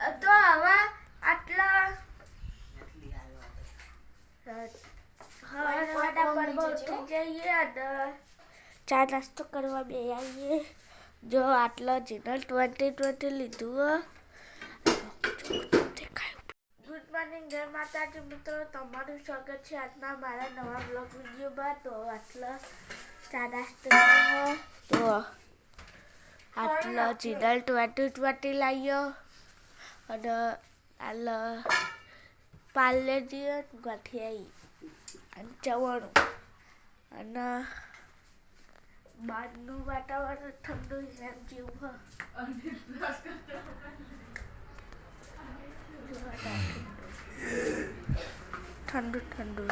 તો હવે આટલા ચા નાસ્તો કરવા બે આવીએ જો આટલો જીનલ ટ્વેન્ટી ટ્વેન્ટી લીધું ગુડ મોર્નિંગ જય માતાજી મિત્રો તમારું સ્વાગત છે આજના મારા નવા બ્લોગ વિડીયોમાં. તો આટલો ચા નાસ્તો. તો આટલો જીનલ ટ્વેન્ટી ટ્વેન્ટી લાવ્યો અને આલો પાર્લેજી ગાંઠિયાઈ અને ચવાણું અને બહારનું વાતાવરણ ઠંડુ છે એમ જેવું હ. ઠંડુ ઠંડુ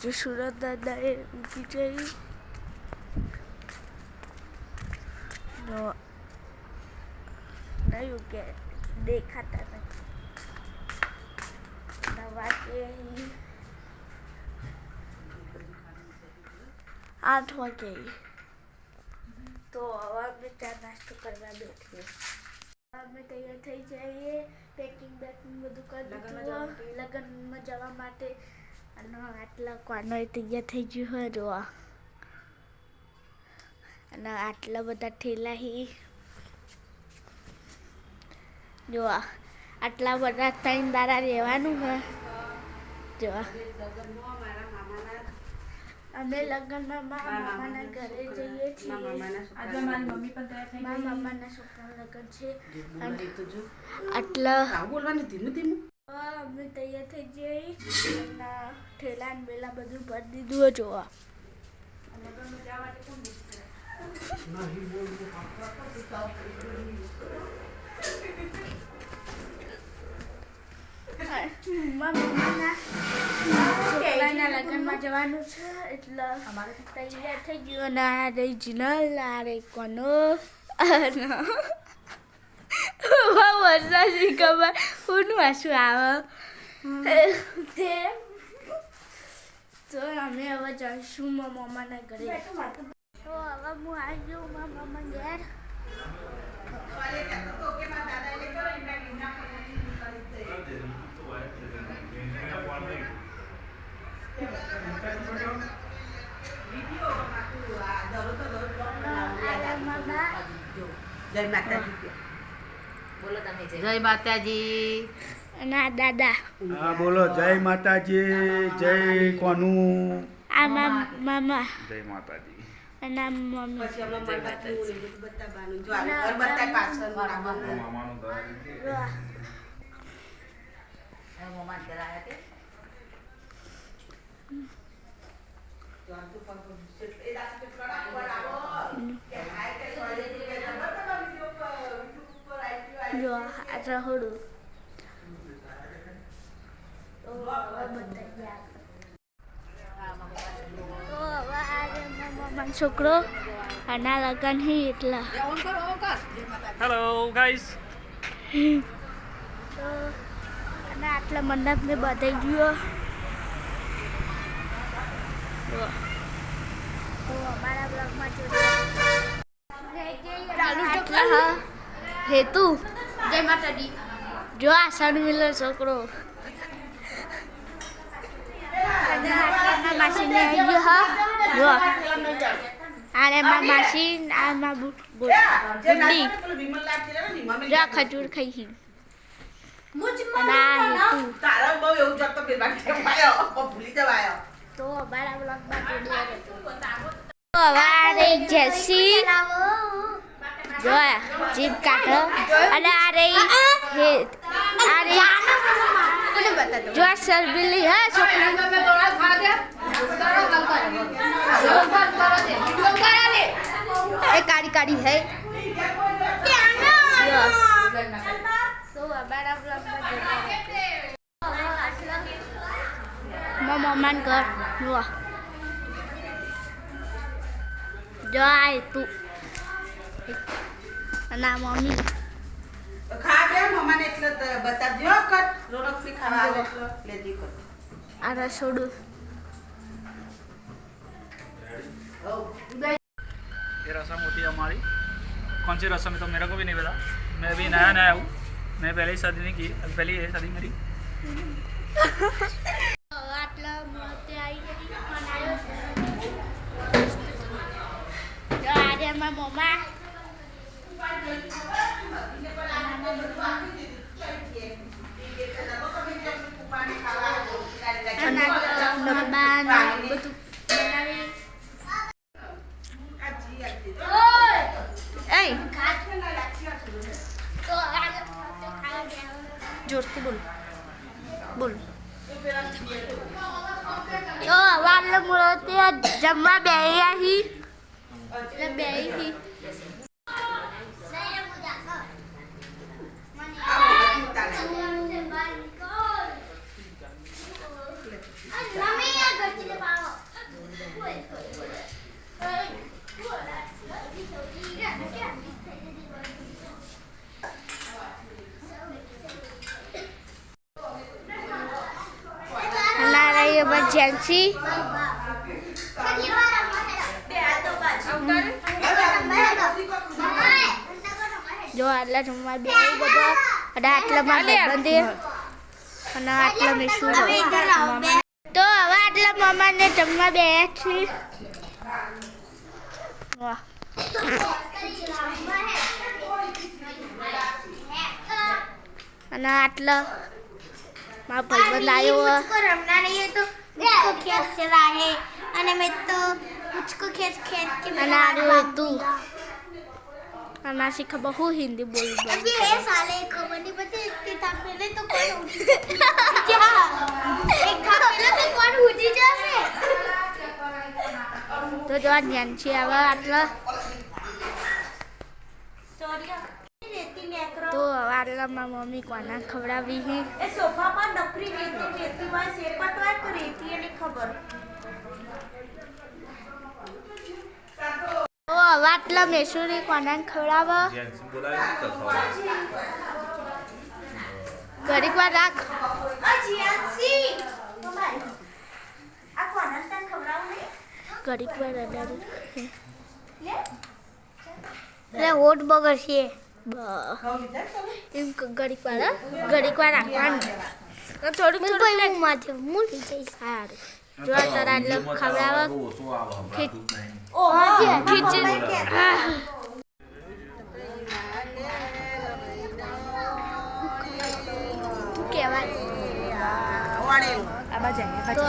જે સુરત દાદા એ ઊંઘી જઈ નો નહીં કે દેખાતા નથી. કે આઠ વાગે તો હવે અમે ચા નાસ્તો કરવા બેઠીએ અમે તૈયાર થઈ જઈએ. પેકિંગ બેકિંગ બધું કરી દીધું લગ્નમાં જવા માટે અને આટલા કોનો તૈયાર થઈ ગયું હોય જોવા. અને આટલા બધા ઠેલા હી. જો આટલા બધા ત્રણ દાડા રહેવાનું હોય જો અમે લગ્નમાં મારા મામાના ઘરે જઈએ છીએ. આજે મારી મમ્મી પણ તૈયાર થઈ મારા મામાના છોકરાનું લગ્ન છે. આટલા આવું બોલવાનું ધીમું ધીમું. અમે તૈયાર થઈ જઈએ. અને ઠેલા ને બેલા બધું ભરી દીધું હોય જોવા. મારા મમ્મીના લગ્નમાં જવાનું છે એટલે તૈયાર થઈ ગયું અને આ રહી જીનલ આ રહી કોનો અને બહુ વરસાદની ખબર કોનું વાસું આવે તે તો અમે હવે જઈશું મારા મમ્માના ઘરે તો હવે હું આવી ગયું મારા મમ્મા ઘેર જય માતાજી બોલો તમે જય માતાજી અને આ દાદા હા બોલો જય માતાજી જય કોનું આ મા- મામા જય માતાજી અને આ મમ્મી પછી અમે મરઘાટનું ને બધું બતાવવાનું. જો આ ઘર બતાય પાછળ રાખવાનું. મામાનું ઘર વાહ. જો આ તો પગ- એ દાખલ કેટલો રાખવો આવો. કે હાય કે સોય કે નંબર તો વિડિયો પર YouTube ઉપર આવી જો આ રહોડું તો હવે બતાવીએ આગળ. તો હવે આ છે મારા મામાનો છોકરો અને આ લગન હી એટલા હેલો ગાઈસ તો અને આટલા મંડપ ને બધાઈ ગયો તો તો અમારા બ્લોગમાં જોડાયા હેતુ જય માતાજી જો આ સનમિલર છોકરો અને આટલાના માસીને આવી ગયો હા જો આને મા માસી આ મા બુ- બુ- જે બુડ્ડી નાખવાનું પેલું વિમલલાલ છે ને, મમ્મી જો આ ખજૂર ખાઈ હી અને આ હેતુ તારો બહુ એવું જતો બેબાન ટેવાયો. પણ ભૂલી જવાયો. તો અમારા બ્લોગમાં જોડાયા રહેજો. તો હવે આ રહી જેસી જોયા જીભ કાઢો અને આ રહી હે આ રહી જો આ સરબીલી હા છોકરી એ કાળી કાળી હે જો. તો અમારા બ્લોગમાં જોડાયા રહેજો. મારા મમ્માને ઘર જુઓ જો આ તું અને આ મમ્મી ખા બે મમ્માને એટલે તો બતાવજો હો કટ. રોનકથી ખાવા આવે એટલે લેતી કર. આ રસોડું હઉ. એ રસમ મોટી અમારી कौन सी रस्म है तो मेरे को भी नहीं पता मैं अभी नया नया हूँ मैं पहले ही शादी नहीं की अभी पहली है शादी मेरी જો mama. ડબ્બા ને બધું બનાવી જોરથી બોલ. બોલ. તો વાલે મુરતે જમવા હી એટલે બેહી હી કોઈ એમરજન્સી જો આટલા જમવા બે બધા. અને આટલામાં બંધી અને આટલા મેં તો હવે આટલા મામાને જમવા બે છીએ. અને આટલા મારો ભાઈબંધ આવ્યો. રમના નહીં તો મુચકો ખેંચ છે રાહે અને મેં તો મુચકો ખેંચ ખેંચ કે અને આ તું. અને આ શીખા બહુ હિન્દી બોલી બોલી એ સાલે ખબર પછી તે તાપ મેલે તો કોણ ઉઠી જા. એક તાપ મેલે તો કોણ ઉઠી જશે? તો જો ધ્યાન છે હવે આટલા. ચોરિયા તો હવે મમ્મી કોના ખવડાવી હી? એ સોફામાં નકરી રેતી રેતીમાં શેપટ હોય તો રેતી એની ખબર. ઓ હવે આટલા મેસુરી કોના ખવડાવ? ઘડીક વાર રાખ. ઘડીક વાર અડાડી. લે. હોટ બગડશે. એમ ક- ઘડીક વાર હા? ઘડીક વાર રાખવાનું થોડું થોડું એવું માથે કોઈ માથે સારું. જો તારા એટલે ખવડાવે. ખીચડી. આહ. શું કહેવાય? વાળેલું આ બાજુ આવીએ, આ તો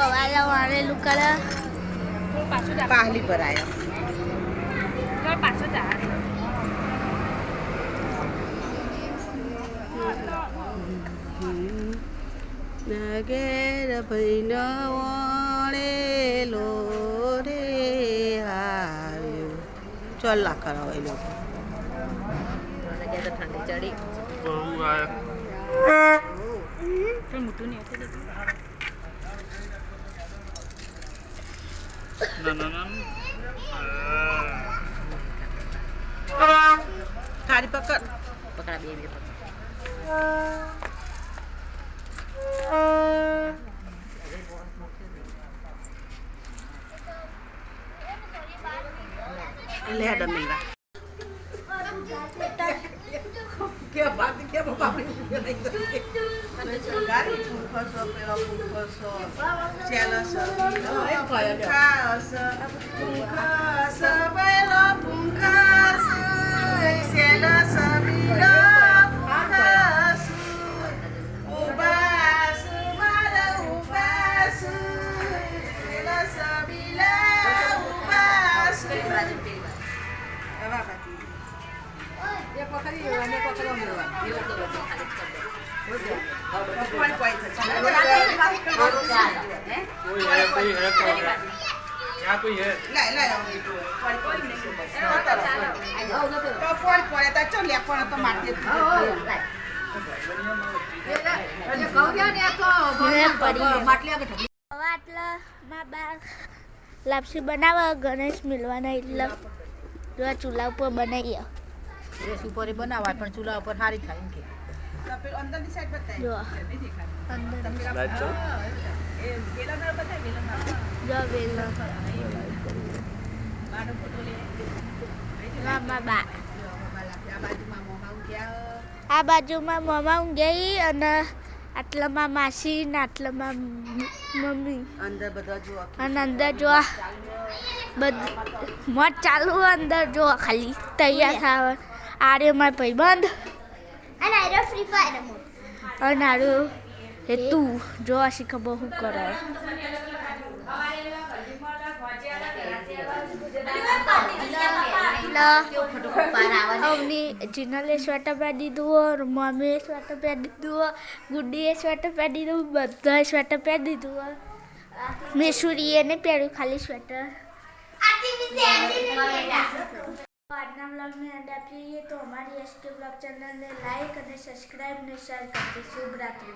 વાળેલું કરે થોડું પાછું પાહલી પર આયા. પાછું જા નગેર ભૈનો વણેલો રે આવ્યો ચલ લા કરાવો એ લોકો. થોડું મોટું નહીં હતું ले डमेगा क्या बात क्या बाबा नहीं करते गाड़ी फुलको सो पेला फुलको सो चेला सो पेला फुलको सो पेला फुलको લાપસી બનાવવા ગણેશ મિલવાના એટલે ચૂલા ઉપર બનાવી ड्रेस ऊपर ही बना हुआ है पर चूल्हा ऊपर हारी था इनके apa cuma mama unggai ana atlama masin atlama mami anda berdaju ana anda jua bad mau calu anda jua kali tayar kawan આરે માર ભાઈબંધ. અને આયરો ફ્રી ફાયર રમો. અને આરું એ તું જો આ શીખબો હું કરો. જીનલે સ્વેટર પહેરી દીધું મમ્મીએ સ્વેટર પહેરી દીધું ગુડ્ડીએ સ્વેટર પહેરી દીધું બધાએ સ્વેટર પહેરી દીધું મેસુરીએ ને પહેર્યું ખાલી સ્વેટર આજના બ્લોગની અંદર આપીએ તો અમારી એસકે બ્લોગ ચેનલને લાઈક અને સબસ્ક્રાઈબ ને શેર કરજો. શુભ રાત્રિ.